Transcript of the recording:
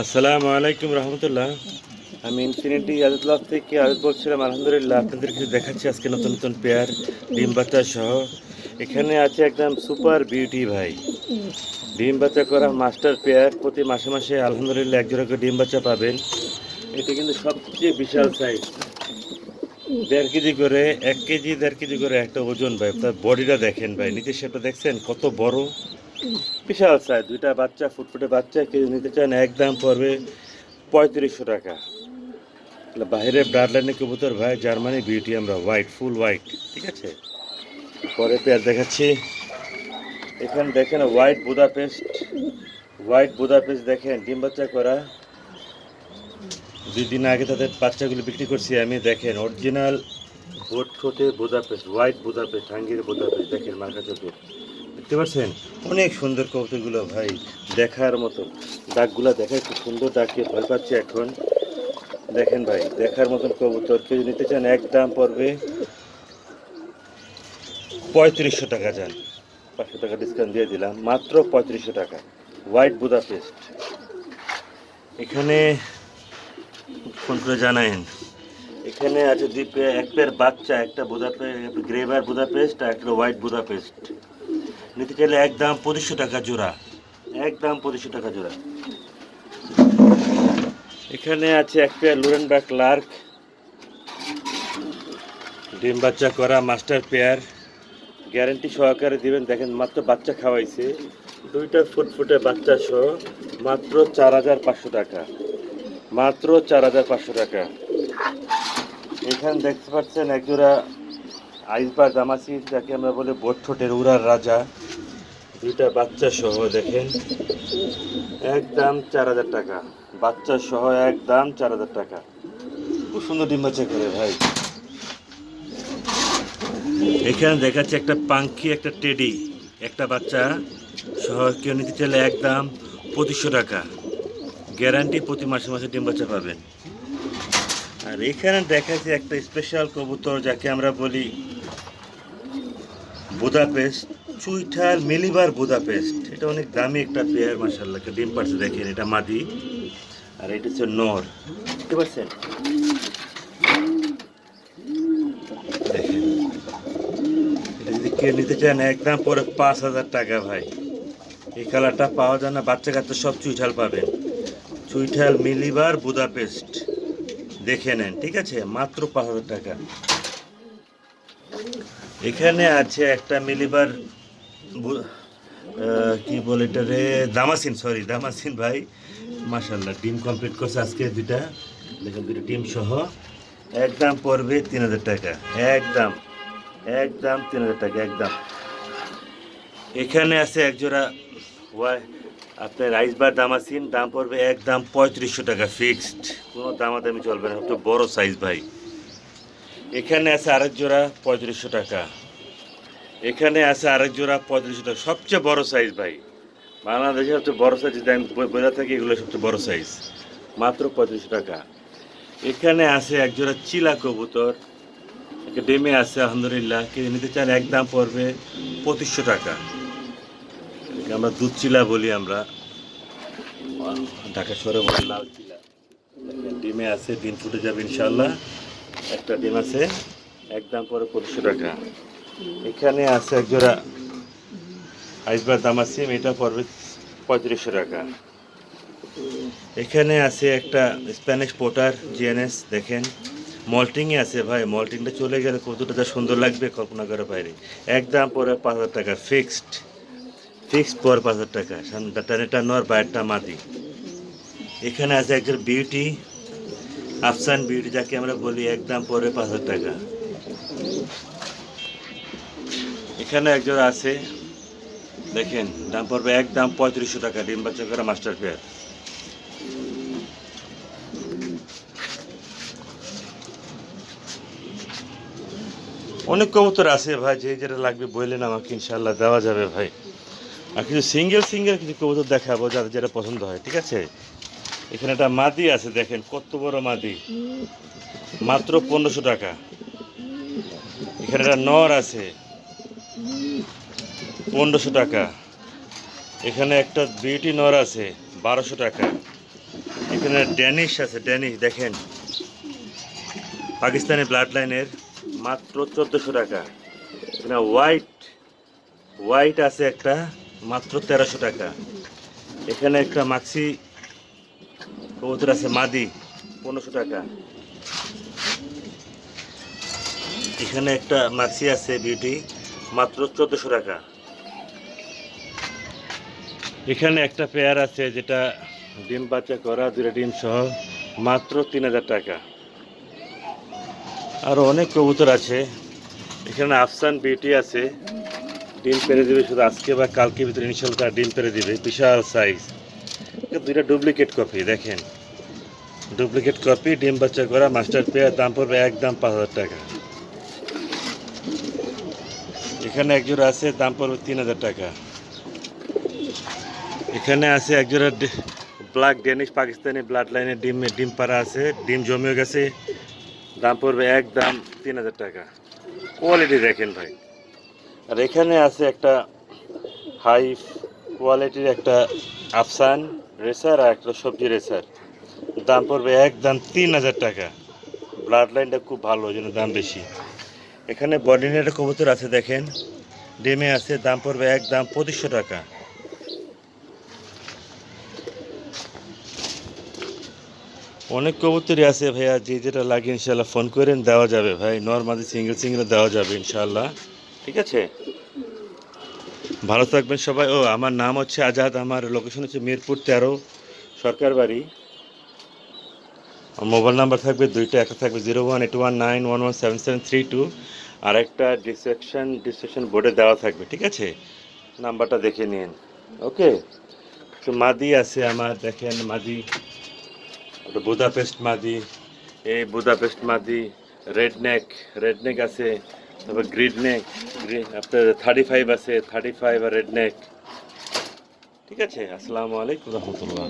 আসসালামু আলাইকুম রহমতুল্লাহ। আমি ইনফিনিটি আজুল্লাহ থেকে আজ বলছিলাম, আলহামদুলিল্লাহ আপনাদের কিছু দেখাচ্ছি আজকে নতুন নতুন পেয়ার ডিম বাচ্চা সহ। এখানে আছে একদম সুপার বিউটি ভাই। ডিম বাচ্চা করা মাস্টার পেয়ার, প্রতি মাসে মাসে আলহামদুলিল্লাহ এক জোড়া করে ডিম বাচ্চা পাবেন। এটি কিন্তু সবচেয়ে বিশাল সাইজ দেড় কেজি করে, এক কেজি, দেড় কেজি করে একটা ওজন ভাই তার বডিটা দেখেন ভাই নিচে সেটা দেখছেন, কত বড়। বিশাল সাইজ দুইটা বাচ্চা, ফুটফুটে বাচ্চা, কেউ নিতে চান একদম পড়বে পঁয়ত্রিশশো টাকা। বাইরে ব্রাড লাইনের কবুতর ভাই, জার্মানি বিউটি, আমরা হোয়াইট ফুল হোয়াইট ঠিক আছে? পরে পেয়ার দেখাচ্ছি। এখানে দেখেন হোয়াইট বুদাপেস্ট হোয়াইট বুদাপেস্ট দেখেন, ডিম বাচ্চা করা। দুই দিন আগে তাদের বাচ্চাগুলো বিক্রি করছি আমি, দেখেন অরিজিনাল বোট ঠোঁটে বুদাপেস্ট হোয়াইট বুদাপেস্ট হাঙ্গির বুদাপেস্ট দেখেন মার্কা চোখে। দেখতে পাচ্ছেন? অনেক সুন্দর কবুতরগুলো ভাই, দেখার মতো। ডাকগুলো দেখায় খুব সুন্দর ডাকে ভয় পাচ্ছে এখন। দেখেন ভাই, দেখার মতন কবুতর। কেউ নিতে চান এক দাম পড়বে পঁয়ত্রিশশো টাকা যান। পাঁচশো টাকা ডিসকাউন্ট দিয়ে দিলাম। মাত্র পঁয়ত্রিশশো টাকা। হোয়াইট বুদাপেস্ট এখানে ফোন করে জানায়েন। এখানে আছে দুই এক পেয়ার বাচ্চা, একটা বুদাপে গ্রেভার বুদাপেস্ট আর একটা হোয়াইট বুদাপেস্ট নিতে চাইলে একদম পঁচিশশো টাকা জোড়া। একদম পঁচিশশো টাকা জোড়া। এখানে আছে এক পেয়ার লুরেনবার্গ লার্ক ডিম বাচ্চা করা মাস্টার পেয়ার গ্যারেন্টি সহকারে দিবেন। দেখেন, মাত্র বাচ্চা খাওয়াইছে। দুইটা ফুটফুটে বাচ্চা সহ মাত্র চার হাজার পাঁচশো টাকা। মাত্র চার হাজার পাঁচশো টাকা। এখানে দেখতে পাচ্ছেন একজোড়া আইসবার দামাসি যাকে আমরা বলি বোট ঠোঁটের উড়ার রাজা। দুইটা বাচ্চা সহ দেখেন। একদম চার হাজার টাকা। বাচ্চা সহ একদম চার হাজার টাকা। খুব সুন্দর ডিম বাচ্চা করে ভাই। এখানে দেখাচ্ছে একটা পাঙ্কি, একটা টেডি। একটা বাচ্চা সহ কেউ নিতে চাইলে একদম পঁচিশশো টাকা। গ্যারান্টি প্রতি মাসে মাসে ডিম বাচ্চা পাবেন। আর এখানে দেখাচ্ছে একটা স্পেশাল কবুতর যাকে আমরা বলি বুদাপেস্ট। চুইঠাল মিলিবার বুদাপেস্ট। এটা অনেক দামি একটা পেয়ার মাসাল্লাহ ডিম পাচ্ছে দেখেন, এটা মাদি, আর এটা হচ্ছে নর। বুঝতে পারছেন যদি কেউ নিতে চান একদম পরে পাঁচ হাজার টাকা, ভাই। এই কালারটা পাওয়া যায় না, বাচ্চা কাচ্চা সব চুইঠাল পাবেন। চুইঠাল মিলিবার বুদাপেস্ট। দেখে নেন, ঠিক আছে, মাত্র পাঁচ হাজার টাকা। এখানে আছে একটা মিলিবার কি বলে এটা রে দামাসিন সরি দামাসিন ভাই। মাশাল্লাহ ডিম কমপ্লিট করছে আজকে দুইটা। দেখেন দুটো ডিম সহ। একদম পড়বে তিন হাজার টাকা। একদম একদম তিন হাজার টাকা, একদম। এখানে আছে একজোড়া ওয়াই, আপনার রাইস বার দামাসিন, দাম পড়বে একদম পঁয়ত্রিশশো টাকা ফিক্সড কোনো দামাদামি চলবে না সবচেয়ে বড় সাইজ ভাই। এখানে আছে আরেক জোড়া পঁয়ত্রিশশো টাকা। এখানে আছে আরেক জোড়া পঁয়ত্রিশশো টাকা সবচেয়ে বড় সাইজ ভাই। বাংলাদেশের সবচেয়ে বড় সাইজ যদি আমি বোঝা থাকি এগুলো সবচেয়ে বড় সাইজ মাত্র পঁয়ত্রিশশো টাকা। এখানে আছে এক জোড়া চিলা কবুতর। একটা ডেমে আছে, আলহামদুলিল্লাহ। কিন্তু নিতে চান, এক দাম পড়বে পঁচিশশো টাকা। আমরা দুধ চিলা বলি আমরা। ঢাকা শহরে বলি লাল চিলা। ডিমে আছে ডিম ফুটে যাবে ইনশাল্লাহ একটা ডিম আছে, এক দাম পরে পঁচিশশো টাকা। এখানে আছে একজোড়া আইসবার দাম আছে, এটা পড়বে পঁয়ত্রিশশো টাকা। এখানে আছে একটা স্প্যানিশ পোটার, জিএনএস, দেখেন। মল্টিংয়ে আছে ভাই, মল্টিংটা চলে গেলে কতটা যা সুন্দর লাগবে কল্পনা করে বাইরে। একদম পরে পাঁচ হাজার টাকা, ফিক্সড। ফিক্সড পর পাঁচ হাজার টাকা টানেটা নর, বাইরটা মাদি। এখানে আছে একজন বিউটি, আফসান বিউটি, যাকে আমরা বলি একদম পরে পাঁচ হাজার টাকা। এখানে একজন আছে, দেখেন, দাম পড়বে এক দাম পঁয়ত্রিশশো টাকা, ডিম বাচ্চা করা মাস্টার পেয়ার। অনেক কবুতর আছে ভাই, যে যেটা লাগবে বললেন আমাকে ইনশাল্লাহ দেওয়া যাবে ভাই। আর কিছু সিঙ্গেল সিঙ্গেল কিছু কবুতর দেখাবো যাদের যেটা পছন্দ হয়, ঠিক আছে? এখানে একটা মাদি আছে, দেখেন, কত বড় মাদি। মাত্র পনেরোশো টাকা। এখানে একটা নর আছে। পনেরোশো টাকা। এখানে একটা বিউটি নর আছে, বারোশো টাকা। এখানে ড্যানিশ আছে, ড্যানিশ, দেখেন। পাকিস্তানি ব্লাড লাইনের মাত্র চোদ্দোশো টাকা। এখানে হোয়াইট হোয়াইট আছে একটা, মাত্র তেরোশো টাকা। এখানে একটা মাক্সি কবুতর আছে, মাদি, পনেরোশো টাকা। এখানে একটা মাক্সি আছে, বিউটি। মাত্র চোদ্দোশো টাকা। এখানে একটা পেয়ার আছে যেটা ডিম বাচ্চা করা দুটা ডিম সহ মাত্র তিন হাজার টাকা। আরও অনেক কবুতর আছে। এখানে আফসান বিউটি আছে। ডিম পেরে দিবে শুধু আজকে বা কালকে ভিতরে ইনশাল্লাহ তার ডিম পেরে দিবে। বিশাল সাইজ দুইটা ডুপ্লিকেট কপি দেখেন। ডুপ্লিকেট কপি ডিম বাচ্চা করা মাস্টার পেয়ার, দাম পড়বে একদম পাঁচ হাজার টাকা। এখানে একজোড়া আছে, দাম পড়বে তিন হাজার টাকা। এখানে আছে একজোড়া ব্ল্যাক ডেনিশ পাকিস্তানি ব্লাড লাইনের ডিম ডিম পাড়া আছে, ডিম জমেও গেছে। দাম পড়বে এক দাম তিন হাজার টাকা। কোয়ালিটি দেখেন ভাই। আর এখানে আছে একটা হাই কোয়ালিটির একটা আফসান রেসার আর একটা সবজি রেসার দাম পড়বে এক দাম তিন হাজার টাকা। ব্লাড লাইনটা খুব ভালো, ওই জন্য দাম বেশি। এখানে বডিনের কবুতর আছে দেখেন। ডিমে আছে, দাম পড়বে এক দাম পঁচিশশো টাকা। অনেক কবুতরই আছে ভাইয়া, যে যেটা লাগে ইনশাল্লাহ ফোন করেন, দেওয়া যাবে ভাই। নর্মালি সিঙ্গেল সিঙ্গেল দেওয়া যাবে ইনশাল্লাহ ঠিক আছে? ভালো থাকবেন সবাই। ও, আমার নাম হচ্ছে আজাদ, আমার লোকেশন হচ্ছে মিরপুর তেরো সরকার বাড়ি মোবাইল নাম্বার থাকবে দুইটা, একটা থাকবে zero one eight one nine one one seven seven three two, আর একটা ডিসক্রিপশন ডিসক্রিপশন বোর্ডে দেওয়া থাকবে, ঠিক আছে? নাম্বারটা দেখে নিন, ওকে? তো মাদি আছে আমার, দেখেন মাদি বুদাপেস্ট মাদি, এই বুদাপেস্ট মাদি, রেড নেক রেড নেক আছে, তারপর গ্রিড নেক আপনার থার্টি ফাইভ আছে, থার্টি ফাইভ আর রেড নেক, ঠিক আছে? আসসালামু আলাইকুম। রহমতুল্লাহ।